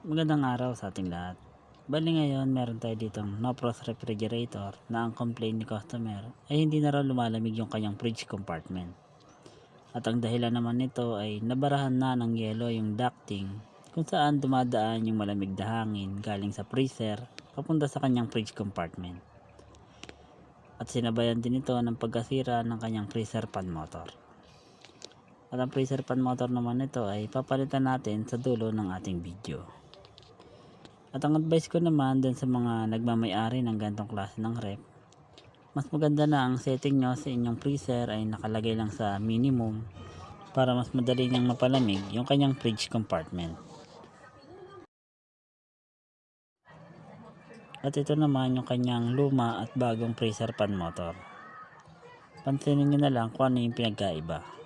Magandang araw sa ating lahat. Bali ngayon, meron tayo ditong no frost refrigerator na ang complaint ni customer ay hindi na raw lumalamig yung kanyang fridge compartment. At ang dahilan naman nito ay nabarahan na ng yelo yung ducting kung saan dumadaan yung malamig na hangin galing sa freezer papunta sa kanyang fridge compartment. At sinabayan din ito ng pagkasira ng kanyang freezer fan motor. At ang freezer fan motor naman nito ay papalitan natin sa dulo ng ating video. At ang advice ko naman dun sa mga nagmamayari ng gantong klase ng rep, mas maganda na ang setting nyo sa inyong freezer ay nakalagay lang sa minimum para mas madali niyang mapalamig yung kanyang fridge compartment. At ito naman yung kanyang luma at bagong freezer fan motor. Pansinin nyo na lang kung ano yung pinagkaiba.